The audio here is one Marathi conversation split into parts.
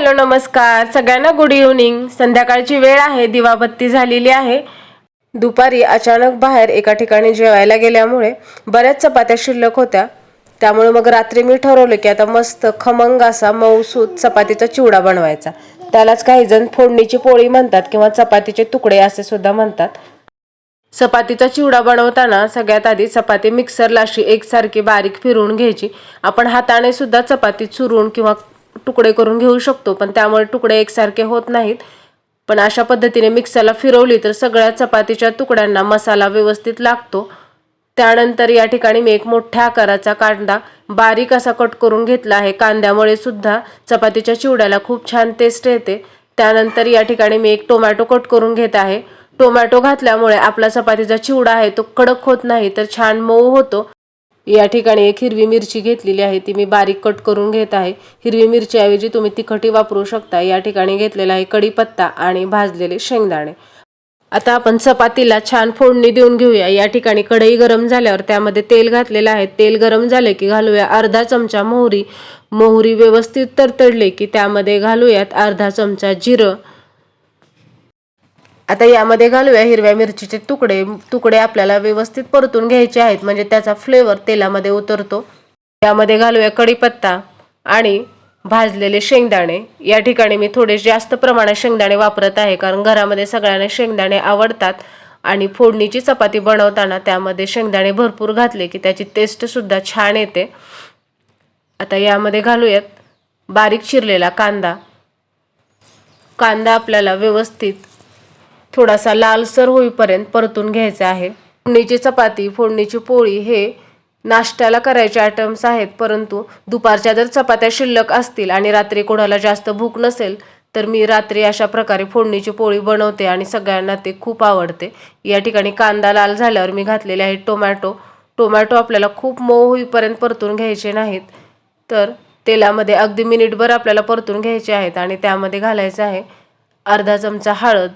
हॅलो नमस्कार. सगळ्यांना गुड इव्हनिंग संध्याकाळची वेळ आहे दिवाबत्ती झालेली आहे. दुपारी अचानक बाहेर एका ठिकाणी जेवायला गेल्यामुळे बऱ्याच चपात्या शिल्लक होत्या. त्यामुळे मग रात्री मी ठरवलं की आता मस्त खमंग असा मऊसूत चपातीचा चिवडा बनवायचा. त्यालाच काही जण फोडणीची पोळी म्हणतात किंवा चपातीचे तुकडे असे सुद्धा म्हणतात. चपातीचा चिवडा बनवताना सगळ्यात आधी चपाती मिक्सरला अशी एकसारखी बारीक फिरवून घ्यायची. आपण हाताने सुद्धा चपाती चुरून किंवा तुकडे करून घेऊ शकतो पण त्यामुळे तुकडे एकसारखे होत नाहीत. पण अशा पद्धतीने मिक्सरला फिरवली तर सगळ्या चपातीच्या तुकड्यांना मसाला व्यवस्थित लागतो. त्यानंतर या ठिकाणी मी एक मोठ्या आकाराचा कांदा बारीक असा कट करून घेतला आहे. कांद्यामुळे सुद्धा चपातीच्या चिवड्याला खूप छान टेस्ट येते. त्यानंतर या ठिकाणी मी एक टोमॅटो कट करून घेत आहे. टोमॅटो घातल्यामुळे आपला चपातीचा चिवडा आहे तो कडक होत नाही तर छान मऊ होतो. या ठिकाणी एक हिरवी मिरची घेतलेली आहे. ती मी बारीक कट करून घेत आहे. हिरवी मिरचीऐवजी तुम्ही तिखटी वापरू शकता. या ठिकाणी घेतलेला आहे कढीपत्ता आणि भाजलेले शेंगदाणे. आता आपण चपातीला छान फोडणी देऊन घेऊया. या ठिकाणी कढई गरम झाल्यावर त्यामध्ये तेल घातलेलं आहे. तेल गरम झाले की घालूया अर्धा चमचा मोहरी. मोहरी व्यवस्थित तरतडले की त्यामध्ये घालूयात अर्धा चमचा जिरं. आता यामध्ये घालूया हिरव्या मिरचीचे तुकडे. तुकडे आपल्याला व्यवस्थित परतून घ्यायचे आहेत. म्हणजे त्याचा फ्लेवर तेलामध्ये उतरतो. यामध्ये घालूया कढीपत्ता आणि भाजलेले शेंगदाणे. या ठिकाणी मी थोडे जास्त प्रमाणात शेंगदाणे वापरत आहे. कारण घरामध्ये सगळ्यांना शेंगदाणे आवडतात. आणि फोडणीची चपाती बनवताना त्यामध्ये शेंगदाणे भरपूर घातले की त्याची टेस्टसुद्धा छान येते. आता यामध्ये घालूयात बारीक चिरलेला कांदा. कांदा आपल्याला व्यवस्थित थोडासा लालसर होईपर्यंत परतून घ्यायचा आहे. फोडणीची चपाती फोडणीची पोळी हे नाश्त्याला करायचे आयटम्स आहेत परंतु दुपारच्या जर चपात्या शिल्लक असतील आणि रात्री कोणाला जास्त भूक नसेल तर मी रात्री अशा प्रकारे फोडणीची पोळी बनवते आणि सगळ्यांना ते खूप आवडते. या ठिकाणी कांदा लाल झाल्यावर मी घातलेले आहेत टोमॅटो. टोमॅटो आपल्याला खूप मऊ होईपर्यंत परतून घ्यायचे नाहीत तर तेलामध्ये अगदी मिनिटभर आपल्याला परतून घ्यायचे आहेत आणि त्यामध्ये घालायचं आहे अर्धा चमचा हळद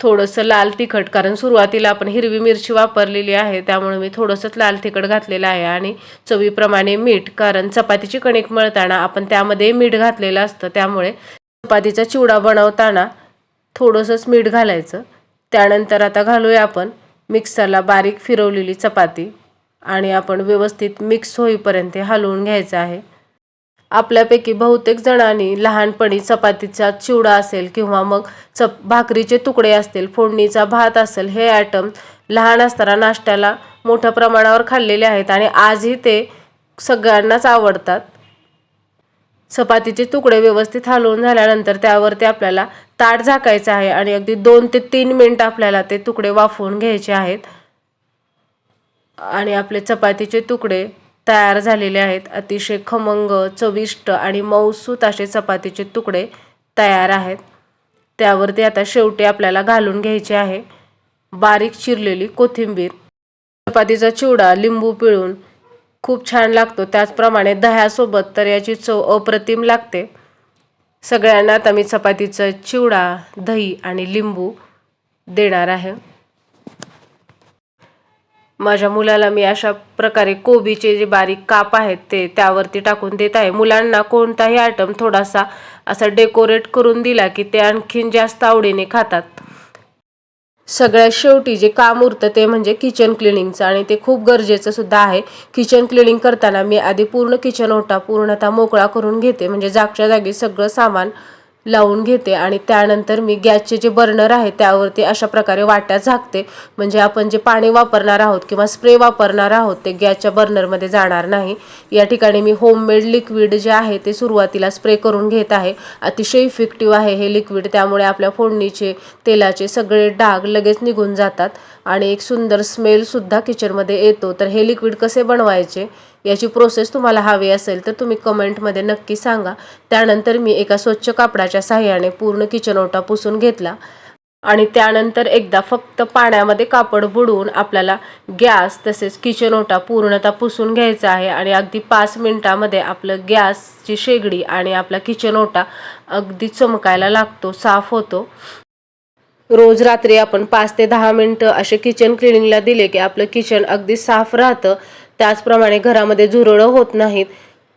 थोडंसं लाल तिखट कारण सुरुवातीला आपण हिरवी मिरची वापरलेली आहे त्यामुळे मी थोडंसंच लाल तिखट घातलेलं आहे. आणि चवीप्रमाणे मीठ कारण चपातीची कणिक मळताना आपण त्यामध्ये मीठ घातलेलं असतं त्यामुळे चपातीचा चिवडा बनवताना थोडंसंच मीठ घालायचं. त्यानंतर आता घालूया आपण मिक्सरला बारीक फिरवलेली चपाती आणि आपण व्यवस्थित मिक्स होईपर्यंत हलवून घ्यायचं आहे. आपल्यापैकी बहुतेक जणांनी लहानपणी चपातीचा चिवडा असेल किंवा मग चप भाकरीचे तुकडे असतील फोडणीचा भात असेल हे आयटम लहान असताना नाश्त्याला मोठ्या प्रमाणावर खाल्लेले आहेत आणि आजही ते सगळ्यांनाच आवडतात. चपातीचे तुकडे व्यवस्थित हलवून झाल्यानंतर त्यावरती आपल्याला ताट झाकायचं आहे आणि अगदी दोन ते तीन मिनिट आपल्याला ते तुकडे वाफवून घ्यायचे आहेत. आणि आपले चपातीचे तुकडे तयार झालेले आहेत. अतिशय खमंग चविष्ट आणि मऊसूत असे चपातीचे तुकडे तयार आहेत. त्यावरती आता शेवटी आपल्याला घालून घ्यायचे आहे. बारीक चिरलेली कोथिंबीर चपातीचा चिवडा लिंबू पिळून खूप छान लागतो. त्याचप्रमाणे दह्यासोबत तर याची चव अप्रतिम लागते. सगळ्यांना आता मी चपातीचा चिवडा दही आणि लिंबू देणार आहे. माझ्या मुलाला मी अशा प्रकारे कोबीचे जे बारीक काप आहेत ते त्यावरती टाकून देत आहे. मुलांना कोणताही आयटम थोडासा असा डेकोरेट करून दिला की ते आणखीन जास्त आवडीने खातात. सगळ्यात शेवटी जे काम उरतं ते म्हणजे किचन क्लिनिंगचं आणि ते खूप गरजेचं सुद्धा आहे. किचन क्लिनिंग करताना मी आधी पूर्ण किचन ओटा पूर्णतः मोकळा करून घेते. म्हणजे जागच्या जागी सगळं सामान लावून घेते आणि त्यानंतर मी गॅसचे जे बर्नर आहे त्यावरती अशा प्रकारे वाट्या झाकते. म्हणजे आपण जे पाणी वापरणार आहोत किंवा स्प्रे वापरणार आहोत ते गॅसच्या बर्नरमध्ये जाणार नाही. या ठिकाणी मी होममेड लिक्विड जे आहे ते सुरुवातीला स्प्रे करून घेत आहे. अतिशय इफेक्टिव्ह आहे हे लिक्विड त्यामुळे आपल्या फोडणीचे तेलाचे सगळे डाग लगेच निघून जातात आणि एक सुंदर स्मेलसुद्धा किचनमध्ये येतो. तर हे लिक्विड कसे बनवायचे? याची प्रोसेस तुम्हाला हवी असेल तर तुम्ही कमेंटमध्ये नक्की सांगा. त्यानंतर मी एका स्वच्छ कापडाच्या साह्याने पूर्ण किचन ओटा पुसून घेतला. आणि त्यानंतर एकदा फक्त पाण्यामध्ये कापड बुडवून आपल्याला गॅस तसेच किचन ओटा पूर्णतः पुसून घ्यायचा आहे. आणि अगदी पाच मिनटामध्ये आपलं गॅसची शेगडी आणि आपला किचन ओटा अगदी चमकायला लागतो साफ होतो. रोज रात्री आपण पाच ते दहा मिनटं असे किचन क्लिनिंगला दिले की आपलं किचन अगदी साफ राहतं. त्याचप्रमाणे घरामध्ये झुरळं होत नाहीत.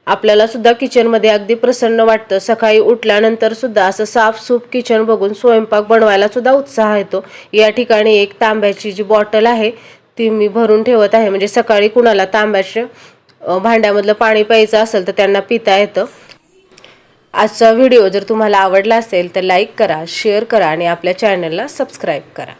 आपल्याला सुद्धा किचनमध्ये अगदी प्रसन्न वाटतं. सकाळी उठल्यानंतर सुद्धा असं साफसूफ किचन बघून स्वयंपाक बनवायला सुद्धा उत्साह येतो. या ठिकाणी एक तांब्याची जी बॉटल आहे ती मी भरून ठेवत आहे. म्हणजे सकाळी कुणाला तांब्याचे भांड्यामधलं पाणी प्यायचं असेल तर त्यांना पिता येतं. आजचा व्हिडिओ जर तुम्हाला आवडला असेल तर लाईक करा शेअर करा आणि आपल्या चॅनलला सबस्क्राईब करा.